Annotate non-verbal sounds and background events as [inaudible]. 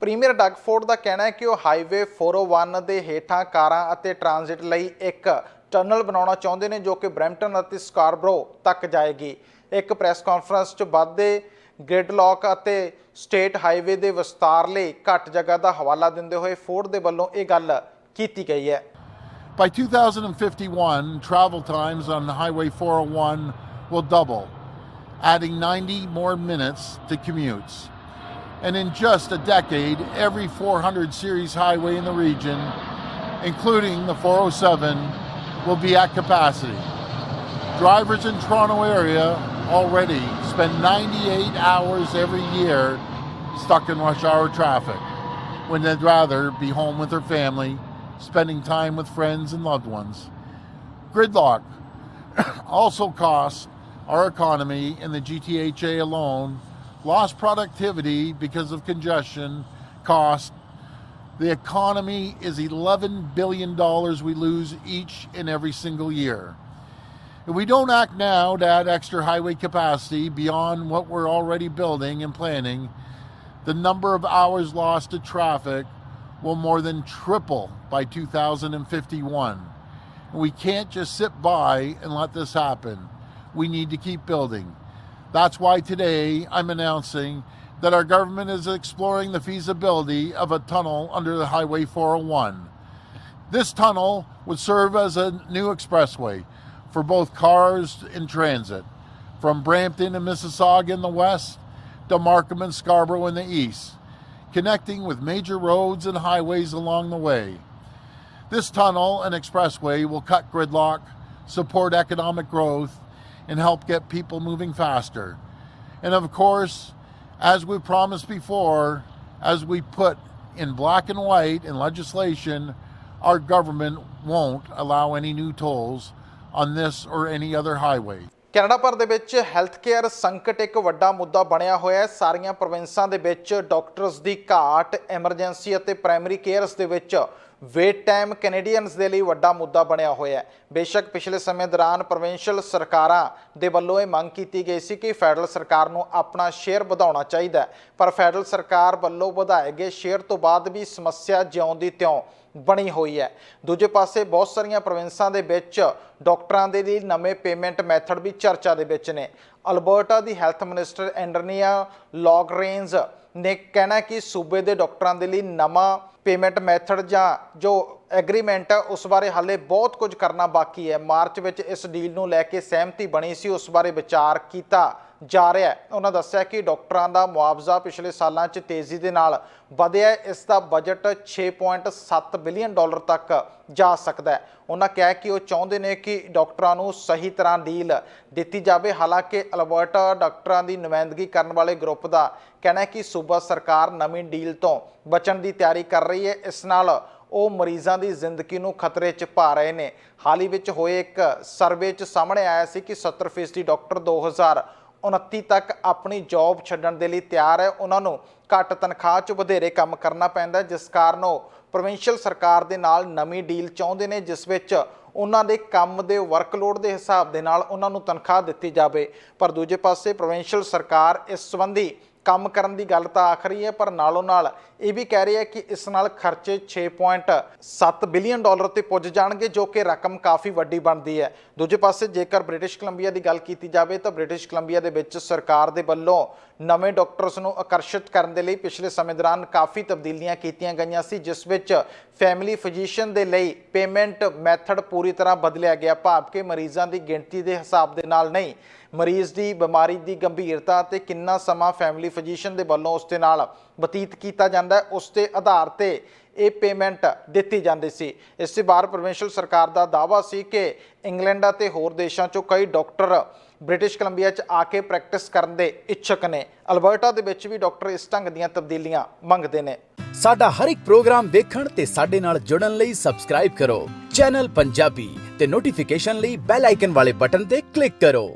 Premier ਡਗਫੋਰਡ ਦਾ ਕਹਿਣਾ ਹੈ ਕਿ ਉਹ ਹਾਈਵੇ 401 ਦੇ ਹੇਠਾਂ ਕਾਰਾਂ ਅਤੇ ਟ੍ਰਾਂਜ਼ਿਟ ਲਈ ਇੱਕ ਟਨਲ ਬਣਾਉਣਾ ਚਾਹੁੰਦੇ ਨੇ ਜੋ ਕਿ ਬਰੈਂਪਟਨ ਅਤੇ ਸਕਾਰਬਰੋ ਤੱਕ ਜਾਏਗੀ ਇੱਕ ਪ੍ਰੈਸ ਕਾਨਫਰੰਸ 'ਚ ਵੱਧਦੇ ਗ੍ਰਿਡਲੌਕ ਅਤੇ ਸਟੇਟ ਹਾਈਵੇ ਦੇ ਵਿਸਤਾਰ ਲਈ ਘੱਟ ਜਗ੍ਹਾ ਦਾ ਹਵਾਲਾ ਦਿੰਦੇ ਹੋਏ ਫੋਰਡ ਦੇ ਵੱਲੋਂ ਇਹ ਗੱਲ ਕੀਤੀ ਗਈ ਹੈ By 2051, travel times on Highway 401 will double, adding 90 more minutes to commutes. And in just a decade, every 400 series highway in the region, including the 407, will be at capacity. Drivers in Toronto area already spend 98 hours every year stuck in rush hour traffic when they'd rather be home with their family, spending time with friends and loved ones. Gridlock [coughs] also costs our economy in the GTHA alone lost productivity because of congestion cost. The economy is $11 billion we lose each and every single year. If we don't act now to add extra highway capacity beyond what we're already building and planning, the number of hours lost to traffic will more than triple by 2051. And we can't just sit by and let this happen. We need to keep building. That's why today I'm announcing that our government is exploring the feasibility of a tunnel under the Highway 401. This tunnel would serve as a new expressway for both cars in transit, from Brampton and Mississauga in the west to Markham and Scarborough in the east, connecting with major roads and highways along the way. This tunnel and expressway will cut gridlock, support economic growth, and help get people moving faster. And of course, as we promised before, as we put in black and white in legislation, our government won't allow any new tolls on this or any other highway. Canada ਭਰ ਦੇ ਵਿੱਚ health care ਸੰਕਟ ਇੱਕ ਵੱਡਾ ਮੁੱਦਾ ਬਣਿਆ ਹੋਇਆ ਹੈ ਸਾਰੀਆਂ ਪ੍ਰੋਵਿੰਸਾਂ ਦੇ ਵਿੱਚ ਡਾਕਟਰਸ ਦੀ ਘਾਟ ਐਮਰਜੈਂਸੀ ਅਤੇ ਪ੍ਰਾਇਮਰੀ ਕੇਅਰਸ ਦੇ ਵਿੱਚ ਵੇਟ ਟਾਈਮ ਕੈਨੇਡੀਅਨਸ ਦੇ ਲਈ ਵੱਡਾ ਮੁੱਦਾ ਬਣਿਆ ਹੋਇਆ ਹੈ। ਬੇਸ਼ੱਕ ਪਿਛਲੇ ਸਮੇਂ ਦੌਰਾਨ ਪ੍ਰੋਵਿੰਸ਼ੀਅਲ ਸਰਕਾਰਾਂ ਦੇ ਵੱਲੋਂ ਇਹ ਮੰਗ ਕੀਤੀ ਗਈ ਸੀ ਕਿ ਫੈਡਰਲ ਸਰਕਾਰ ਨੂੰ ਆਪਣਾ ਸ਼ੇਅਰ ਵਧਾਉਣਾ ਚਾਹੀਦਾ ਪਰ ਫੈਡਰਲ ਸਰਕਾਰ ਵੱਲੋਂ ਵਧਾਏ ਗਏ ਸ਼ੇਅਰ ਤੋਂ ਬਾਅਦ ਵੀ ਸਮੱਸਿਆ ਜਿਉਂ ਦੀ ਤਿਉਂ ਬਣੀ ਹੋਈ ਹੈ। ਦੂਜੇ ਪਾਸੇ ਬਹੁਤ ਸਾਰੀਆਂ ਪ੍ਰੋਵਿੰਸਾਂ ਦੇ ਵਿੱਚ ਡਾਕਟਰਾਂ ਦੇ ਲਈ ਨਵੇਂ ਪੇਮੈਂਟ ਮੈਥਡ ਵੀ ਚਰਚਾ ਦੇ ਵਿੱਚ ਨੇ। ਅਲਬਰਟਾ ਦੀ ਹੈਲਥ ਮਿਨਿਸਟਰ ਐਂਡਰਨੀਆ ਲੌਗਰੇਨਜ਼ ਨੇ ਕਹਿਣਾ ਕਿ ਸੂਬੇ ਦੇ ਡਾਕਟਰਾਂ ਦੇ ਲਈ ਨਵਾਂ ਪੇਮੈਂਟ ਮੈਥਡ ਜਾਂ ਜੋ ਐਗਰੀਮੈਂਟ ਹੈ ਉਸ ਬਾਰੇ ਹਾਲੇ ਬਹੁਤ ਕੁਝ ਕਰਨਾ ਬਾਕੀ ਹੈ। ਮਾਰਚ ਵਿੱਚ ਇਸ ਡੀਲ ਨੂੰ ਲੈ ਕੇ ਸਹਿਮਤੀ ਬਣੀ ਸੀ, ਉਸ ਬਾਰੇ ਵਿਚਾਰ ਕੀਤਾ ਜਾ ਰਿਹਾ ਹੈ। ਉਹਨਾਂ ਦੱਸਿਆ ਕਿ ਡਾਕਟਰਾਂ ਦਾ ਮੁਆਵਜ਼ਾ ਪਿਛਲੇ ਸਾਲਾਂ 'ਚ ਤੇਜ਼ੀ ਦੇ ਨਾਲ ਵਧਿਆ ਇਸ ਦਾ ਬਜਟ 6.7 ਬਿਲੀਅਨ ਡਾਲਰ ਤੱਕ ਜਾ ਸਕਦਾ ਹੈ। ਉਹਨਾਂ ਕਿਹਾ ਕਿ ਉਹ ਚਾਹੁੰਦੇ ਨੇ ਕਿ ਡਾਕਟਰਾਂ ਨੂੰ ਸਹੀ ਤਰ੍ਹਾਂ ਡੀਲ ਦਿੱਤੀ ਜਾਵੇ। ਹਾਲਾਂਕਿ ਅਲਬਰਟਾ ਡਾਕਟਰਾਂ ਦੀ ਨੁਮਾਇੰਦਗੀ ਕਰਨ ਵਾਲੇ ਗਰੁੱਪ ਦਾ ਕਹਿਣਾ ਹੈ ਕਿ ਸੂਬਾ ਸਰਕਾਰ ਨਵੀਂ ਡੀਲ ਤੋਂ ਬਚਣ ਦੀ ਤਿਆਰੀ ਕਰ ਰਹੀ ਹੈ। ਇਸ ਨਾਲ ਉਹ ਮਰੀਜ਼ਾਂ ਦੀ ਜ਼ਿੰਦਗੀ ਨੂੰ ਖਤਰੇ 'ਚ ਪਾ ਰਹੇ ਨੇ। ਹਾਲ ਹੀ ਵਿੱਚ ਹੋਏ ਇੱਕ ਸਰਵੇ 'ਚ ਸਾਹਮਣੇ ਆਇਆ ਸੀ ਕਿ 70% ਡਾਕਟਰ 2029 ਤੱਕ ਆਪਣੀ ਜੌਬ ਛੱਡਣ ਦੇ ਲਈ ਤਿਆਰ ਹੈ। ਉਹਨਾਂ ਨੂੰ ਘੱਟ ਤਨਖਾਹ 'ਚ ਵਧੇਰੇ ਕੰਮ ਕਰਨਾ ਪੈਂਦਾ ਜਿਸ ਕਾਰਨ ਉਹ ਪ੍ਰੋਵਿੰਸ਼ੀਅਲ ਸਰਕਾਰ ਦੇ ਨਾਲ ਨਵੀਂ ਡੀਲ ਚਾਹੁੰਦੇ ਨੇ, ਜਿਸ ਵਿੱਚ ਉਹਨਾਂ ਦੇ ਕੰਮ ਦੇ ਵਰਕਲੋਡ ਦੇ ਹਿਸਾਬ ਦੇ ਨਾਲ ਉਹਨਾਂ ਨੂੰ ਤਨਖਾਹ ਦਿੱਤੀ ਜਾਵੇ। ਪਰ ਦੂਜੇ ਪਾਸੇ ਪ੍ਰੋਵਿੰਸ਼ੀਅਲ ਸਰਕਾਰ ਇਸ ਸੰਬੰਧੀ ਕੰਮ ਕਰਨ ਦੀ ਗੱਲ ਤਾਂ ਆਖ ਰਹੀ ਹੈ, ਪਰ ਨਾਲੋਂ ਨਾਲ ਇਹ ਵੀ ਕਹਿ ਰਹੀ ਹੈ ਕਿ ਇਸ ਨਾਲ ਖਰਚੇ 6.7 ਬਿਲੀਅਨ ਡਾਲਰ ਤੇ ਪੁੱਜ ਜਾਣਗੇ, ਜੋ ਕਿ ਰਕਮ ਕਾਫੀ ਵੱਡੀ ਬਣਦੀ ਹੈ। ਦੂਜੇ ਪਾਸੇ ਜੇਕਰ ਬ੍ਰਿਟਿਸ਼ ਕੋਲੰਬੀਆ ਦੀ ਗੱਲ ਕੀਤੀ ਜਾਵੇ, ਤਾਂ ਬ੍ਰਿਟਿਸ਼ ਕੋਲੰਬੀਆ ਦੇ ਵਿੱਚ ਸਰਕਾਰ ਦੇ ਵੱਲੋਂ ਨਵੇਂ ਡਾਕਟਰਸ ਨੂੰ ਆਕਰਸ਼ਿਤ ਕਰਨ ਦੇ ਲਈ ਪਿਛਲੇ ਸਮੇਂ ਦੌਰਾਨ ਕਾਫੀ ਤਬਦੀਲੀਆਂ ਕੀਤੀਆਂ ਗਈਆਂ ਸੀ, ਜਿਸ ਵਿੱਚ ਫੈਮਿਲੀ ਫਿਜ਼ੀਸ਼ੀਅਨ ਦੇ ਲਈ ਪੇਮੈਂਟ ਮੈਥਡ ਪੂਰੀ ਤਰ੍ਹਾਂ ਬਦਲਿਆ ਗਿਆ, ਭਾਵ ਕਿ ਮਰੀਜ਼ਾਂ ਦੀ ਗਿਣਤੀ ਦੇ ਹਿਸਾਬ ਦੇ ਨਾਲ ਨਹੀਂ। ਮਰੀਜ਼ ਦੀ ਬਿਮਾਰੀ ਦੀ ਗੰਭੀਰਤਾ ਤੇ ਕਿੰਨਾ ਸਮਾਂ ਫੈਮਿਲੀ ਫਿਜ਼ੀਸ਼ੀਅਨ ਦੇ ਵੱਲੋਂ ਉਸ ਦੇ ਨਾਲ ਬਤੀਤ ਕੀਤਾ ਜਾਂਦਾ ਹੈ, ਉਸ ਦੇ ਆਧਾਰ ਤੇ ਇਹ ਪੇਮੈਂਟ ਦਿੱਤੀ ਜਾਂਦੀ ਸੀ। ਇਸ ਦੇ ਬਾਅਦ ਪ੍ਰੋਵਿੰਸ਼ੀਅਲ ਸਰਕਾਰ ਦਾ ਦਾਅਵਾ ਸੀ ਕਿ ਇੰਗਲੈਂਡ ਅਤੇ ਹੋਰ ਦੇਸ਼ਾਂ ਚੋਂ ਕਈ ਡਾਕਟਰ ਬ੍ਰਿਟਿਸ਼ ਕੋਲੰਬੀਆ 'ਚ ਆ ਕੇ ਪ੍ਰੈਕਟਿਸ ਕਰਨ ਦੇ ਇੱਛੁਕ ਨੇ। ਅਲਬਰਟਾ ਦੇ ਵਿੱਚ ਵੀ ਡਾਕਟਰ ਇਸ ਢੰਗ ਦੀਆਂ ਤਬਦੀਲੀਆਂ ਮੰਗਦੇ ਨੇ। ਸਾਡਾ ਹਰ ਇੱਕ ਪ੍ਰੋਗਰਾਮ ਦੇਖਣ ਤੇ ਸਾਡੇ ਨਾਲ ਜੁੜਨ ਲਈ ਸਬਸਕ੍ਰਾਈਬ ਕਰੋ। ਚੈਨਲ ਪੰਜਾਬੀ ਤੇ ਨੋਟੀਫਿਕੇਸ਼ਨ ਲਈ ਬੈਲ ਆਈਕਨ ਵਾਲੇ ਬਟਨ ਤੇ ਕਲਿੱਕ ਕਰੋ।